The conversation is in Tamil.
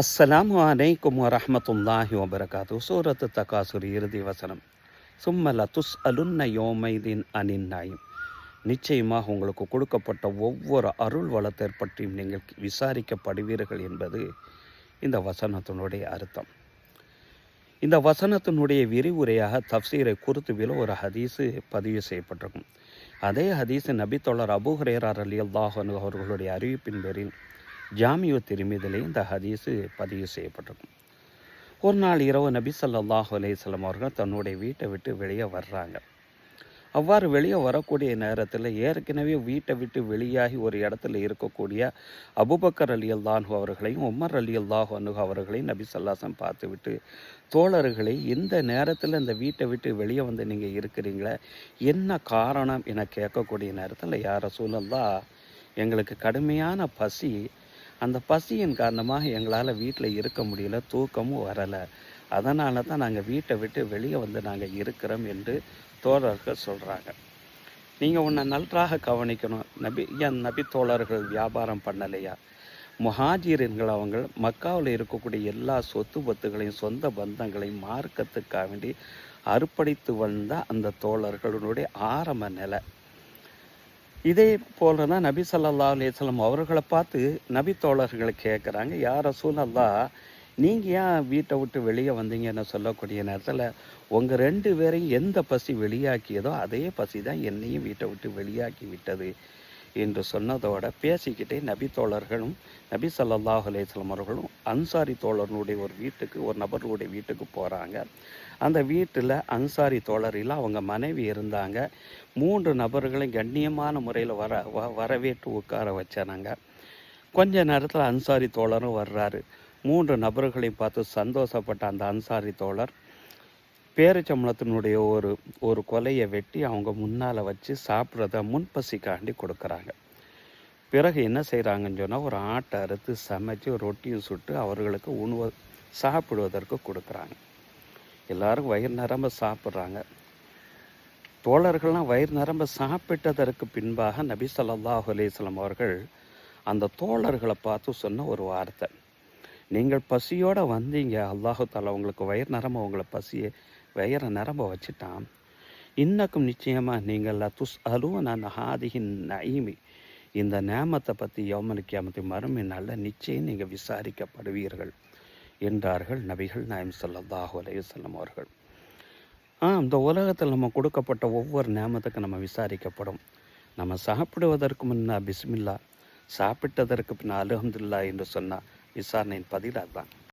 அஸ்ஸலாமு வலைக்கும் வரமத்துல்லாஹி வபரகாத்து சூரத்து தகாசுர் இறுதி வசனம். சும்மல துஸ் அலுன்ன யோமைதீன் அனின்னாயும் நிச்சயமாக உங்களுக்கு கொடுக்கப்பட்ட ஒவ்வொரு அருள் வளத்தை பற்றியும் நீங்கள் விசாரிக்கப்படுவீர்கள் என்பது இந்த வசனத்தினுடைய அர்த்தம். இந்த வசனத்தினுடைய விரிவுரையாக தப்சீரை குருத்துவில் ஒரு ஹதீஸு பதிவு செய்யப்பட்டிருக்கும். அதே ஹதீஸு நபித்தொழர் அபுஹரேரார் அலி அல்லாஹன் அவர்களுடைய அறிவிப்பின் பேரில் ஜாமியோ திரும்பியதிலே இந்த ஹதீஸு பதிவு செய்யப்பட்டிருக்கும். ஒரு நாள் இரவு நபி ஸல்லல்லாஹு அலைஹி அவர்கள் தன்னுடைய வீட்டை விட்டு வெளியே வர்றாங்க. அவ்வாறு வெளியே வரக்கூடிய நேரத்தில் ஏற்கனவே வீட்டை விட்டு வெளியாகி ஒரு இடத்துல இருக்கக்கூடிய அபுபக்கர் அலி அல்லாஹு அவர்களையும் உமர் அலி அல்லாஹு அனுகு அவர்களையும் நபி சல்லாசம் பார்த்துவிட்டு தோழர்களை இந்த நேரத்தில் இந்த வீட்டை விட்டு வெளியே வந்து நீங்கள் இருக்கிறீங்களே? என்ன காரணம்? என கேட்கக்கூடிய நேரத்தில் யார சூழல்லா எங்களுக்கு கடுமையான பசி அந்த பசியின் காரணமாக எங்களால் வீட்டில் இருக்க முடியல தூக்கமும் வரலை. அதனால தான் நாங்கள் வீட்டை விட்டு வெளியே வந்து நாங்கள் இருக்கிறோம் என்று தோழர்கள் சொல்கிறாங்க நீங்கள் உன்னை நன்றாக கவனிக்கணும். நபி ஏன் நபி தோழர்கள் வியாபாரம் பண்ணலையா? முஹாஜிர்கள் அவங்க மக்காவில் இருக்கக்கூடிய எல்லா சொத்து பத்துகளையும் சொந்த பந்தங்களையும் மார்க்கத்துக்காக வேண்டி அர்ப்பணித்து வந்த அந்த தோழர்களுடைய ஆரம்ப நிலை. இதே போல தான் நபி சல்லா அலைஹி அவர்களை பார்த்து நபி தோழர்களை கேட்குறாங்க யார் சூழல்லா நீங்கள் ஏன் வீட்டை விட்டு வெளியே வந்தீங்கன்னு சொல்லக்கூடிய நேரத்தில் உங்கள் ரெண்டு பேரையும் எந்த பசி வெளியாக்கியதோ அதே பசி தான் என்னையும் வீட்டை விட்டு வெளியாக்கி விட்டது. என்று சொன்னதோட பேசிக்கிட்டே நபி தோழர்களும் நபி சல்லல்லாஹ் அலேஸ்லம் அவர்களும் அன்சாரி தோழர்களுடைய ஒரு வீட்டுக்கு ஒரு நபர்களுடைய வீட்டுக்கு போகிறாங்க அந்த வீட்டில் அன்சாரி தோழரில் அவங்க மனைவி இருந்தாங்க. மூன்று நபர்களையும் கண்ணியமான முறையில் வர வ வரவேற்று உட்கார வச்சானாங்க. கொஞ்ச நேரத்தில் அன்சாரி தோழரும் வர்றாரு. மூன்று நபர்களையும் பார்த்து சந்தோஷப்பட்ட அந்த அன்சாரி தோழர் பேரிச்சம்பளத்தினுடைய ஒரு ஒரு கொலையை வெட்டி அவங்க முன்னால் வச்சு சாப்பிட்றத முன்பசிக்காண்டி கொடுக்குறாங்க. பிறகு என்ன செய்கிறாங்கன்னு சொன்னால் ஒரு ஆட்டை அறுத்து சமைச்சு ரொட்டியும் சுட்டு அவர்களுக்கு உணவு சாப்பிடுவதற்கு கொடுக்குறாங்க. எல்லாரும் வயிறு நிரம்ப சாப்பிட்றாங்க. தோழர்கள்லாம் வயிறு நிரம்ப சாப்பிட்டதற்கு பின்பாக நபி ஸல்லல்லாஹு அலிஸ்லாம் அவர்கள் அந்த தோழர்களை பார்த்து சொன்ன ஒரு வார்த்தை. நீங்கள் பசியோடு வந்தீங்க. அல்லாஹால உங்களுக்கு வயிறு நரம்ப உங்களை பசியை வயிறை நரம்ப வச்சுட்டான். இன்னக்கும் நிச்சயமாக நீங்கள் துஸ் அலுவன் அந்த ஹாதிகின் நயிமி. இந்த நேமத்தை பற்றி யோமனுக்கியாமத்தை மறுமை நல்ல நிச்சயம் நீங்கள் விசாரிக்கப்படுவீர்கள் என்றார்கள் நபிகள் நாயம் ஸல்லல்லாஹு அலையுசல்லம் அவர்கள். ஆ இந்த உலகத்தில் நம்ம கொடுக்கப்பட்ட ஒவ்வொரு நேமத்துக்கு நம்ம விசாரிக்கப்படும். நம்ம சாப்பிடுவதற்கு முன்னா பிஸ்மில்லா சாப்பிட்டதற்கு பின்னால் அல்ஹம்துலில்லாஹ் என்று சொன்னால் விசாரணையின் பதில் அதுதான்.